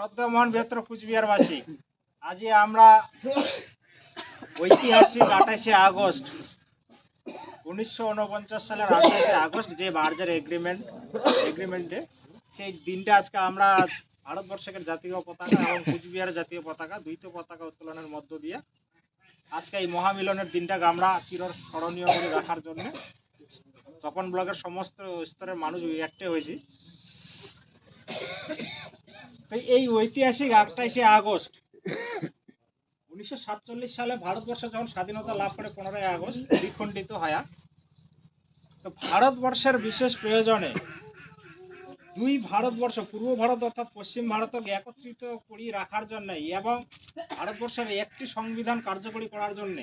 শ্রদ্ধা মহান বৃহত্তর কুচবিহারবাসী আজকে আমরা ঐতিহাসিক আঠাশে আগস্ট, উনিশশো উনপঞ্চাশ সালের আঠাশে আগস্ট যে বার্জার এগ্রিমেন্ট এগ্রিমেন্টে সেই দিনটা আজকে আমরা ভারতবর্ষের জাতীয় পতাকা এবং কুচবিহারের জাতীয় পতাকা দুইটো পতাকা উত্তোলনের মধ্য দিয়ে আজকে এই মহামিলনের দিনটাকে আমরা চির স্মরণীয় করে রাখার জন্য তপন ব্লকের সমস্ত স্তরের মানুষ একটে হয়েছি। এই ঐতিহাসিক আটাইশে আগস্ট। উনিশশো সাতচল্লিশ সালে ভারতবর্ষ যখন স্বাধীনতা লাভ করে পনেরোই আগস্ট, দ্বিখণ্ডিত হয়। তো ভারতবর্ষের বিশেষ প্রয়োজনে দুই ভারতবর্ষ, পূর্ব ভারত অর্থাৎ পশ্চিম ভারতকে একত্রিত করি রাখার জন্য এবং ভারতবর্ষের একটি সংবিধান কার্যকরী করার জন্য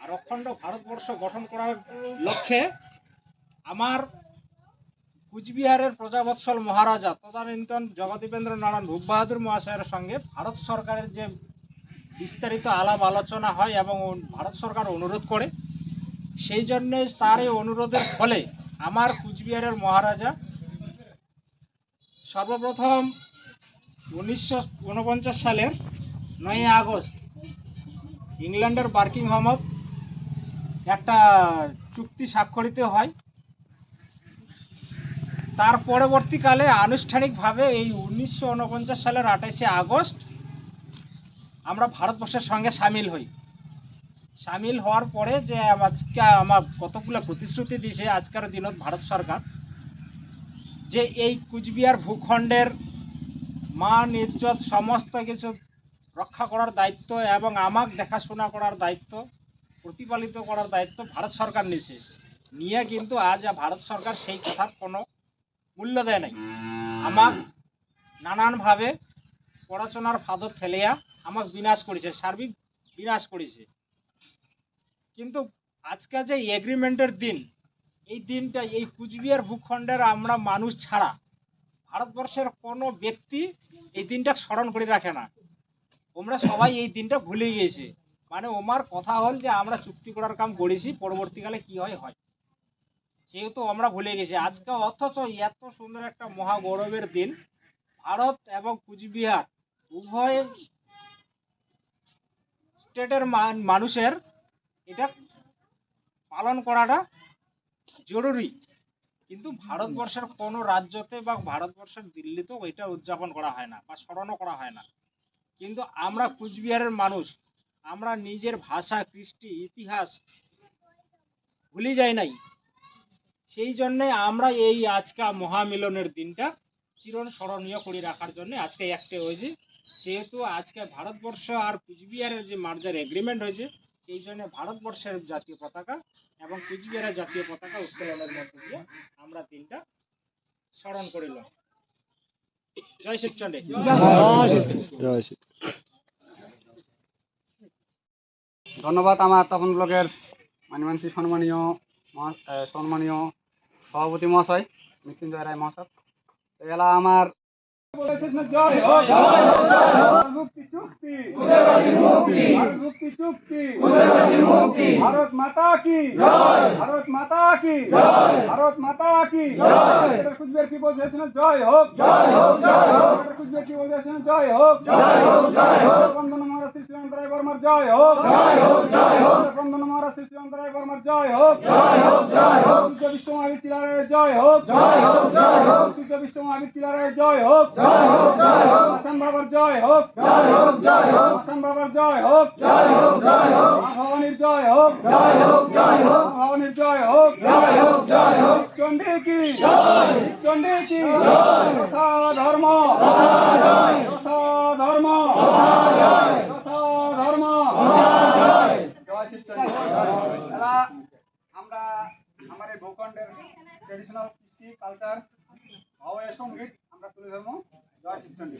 আর অখণ্ড ভারতবর্ষ গঠন করার লক্ষ্যে আমার কুচবিহারের প্রজাবৎসল মহারাজা তদানীন্তন জগদীবেন্দ্র নারায়ণ ভূপ বাহাদুর মহাশয়ের সঙ্গে ভারত সরকারের যে বিস্তারিত আলাপ আলোচনা হয় এবং ভারত সরকার অনুরোধ করে, সেই জন্যে তার এই অনুরোধের ফলে আমার কুচবিহারের মহারাজা সর্বপ্রথম উনিশশো উনপঞ্চাশ সালের নয় আগস্ট ইংল্যান্ডের বার্কিংহামত একটা চুক্তি স্বাক্ষরিত হয়। তার পরবর্তীকালে আনুষ্ঠানিকভাবে এই উনিশশো উনপঞ্চাশ সালের আঠাশে আগস্ট আমরা ভারতবর্ষের সঙ্গে সামিল হই। সামিল হওয়ার পরে যে আজকে আমার কতগুলো প্রতিশ্রুতি দিয়েছে আজকের দিনত ভারত সরকার, যে এই কুচবিহার ভূখণ্ডের মান, ইজ্জত, সমস্ত কিছু রক্ষা করার দায়িত্ব এবং আমাক দেখাশোনা করার দায়িত্ব, প্রতিপালিত করার দায়িত্ব ভারত সরকার নিছে নিয়ে কিন্তু আজ ভারত সরকার সেই কথার কোনো মূল্য দেয় নাই। আমাক নানানভাবে পড়াশোনার ফাদর ফেলিয়া আমাক বিনাশ করেছে, সার্বিক বিনাশ করেছে। কিন্তু আজকে যে এগ্রিমেন্টের দিন, এই দিনটা, এই কুচবিহার ভূখণ্ডের আমরা মানুষ ছাড়া ভারতবর্ষের কোনো ব্যক্তি এই দিনটা স্মরণ করে রাখে না। তোমরা সবাই এই দিনটা ভুলে গিয়েছে। মানে ওমার কথা হল যে আমরা চুক্তি করার কাম করেছি, পরবর্তীকালে কি হয় হয়। সেহেতু আমরা ভুলে গেছি, আজকে অথচ এত সুন্দর একটা মহা গৌরবের দিন। ভারত এবং কুচবিহার উভয় স্টেটের মান- মানুষের এটা পালন করাটা জরুরি। কিন্তু ভারতবর্ষের কোনো রাজ্যতে বা ভারতবর্ষের দিল্লিতেও এটা উদযাপন করা হয় না বা স্মরণও করা হয় না। কিন্তু আমরা কুচবিহারের মানুষ, আমরা নিজের ভাষা, কৃষ্টি, ইতিহাস ভুলে যাই নাই। সেই জন্যে আমরা এই আজকে মহামিলনের দিনটা চিরন স্মরণীয় করে রাখার জন্য আজকে একটা হয়েছে। সেহেতু আজকে ভারতবর্ষ আর কুচবিহারের যে মার্জার এগ্রিমেন্ট হয়েছে, সেই জন্য ভারতবর্ষের জাতীয় পতাকা এবং কুচবিহারের জাতীয় পতাকা উত্তোলনের মধ্য দিয়ে আমরা দিনটা স্মরণ করিলাম জয় শিবচন্ডী ধন্যবাদ আমার তপন ব্লকের মানিমানসি সম্মানীয় সম্মানীয় সভাপতি মহাশয় মৃত্যুঞ্জয় রায় মহাশয়। তো এলা আমার মুক্তি চুক্তি। মুক্তি। চুক্তি। ভারত মাতা কি? ভারত মাতা কি? ভারত মাতা কি? এটা কুচবিহার কি বলছেন জয় হোক। কি বলছেন জয় হোক। শ্রীরাম রায় বর্মার জয় হোক বন্দন মহারাজ শ্রী শ্রীরাম রায় বর্মার জয় হোক সূর্য বিশ্ব মহাবীর চিলারের জয় হোক সূর্য বিশ্ব মহাবীর চিলারের জয় হোক হাসান বাবার জয় হোক হাসান বাবার জয় হোক মা ভবানীর জয় হোক মা ভবানীর জয় হোক চণ্ডী কি চণ্ডী কি যথা ভূখণ্ডের ট্রেডিশনাল কৃষ্টি কালচার ভাওয়া সংগীত আমরা তুলে ধরবো জয় শিবচন্ডী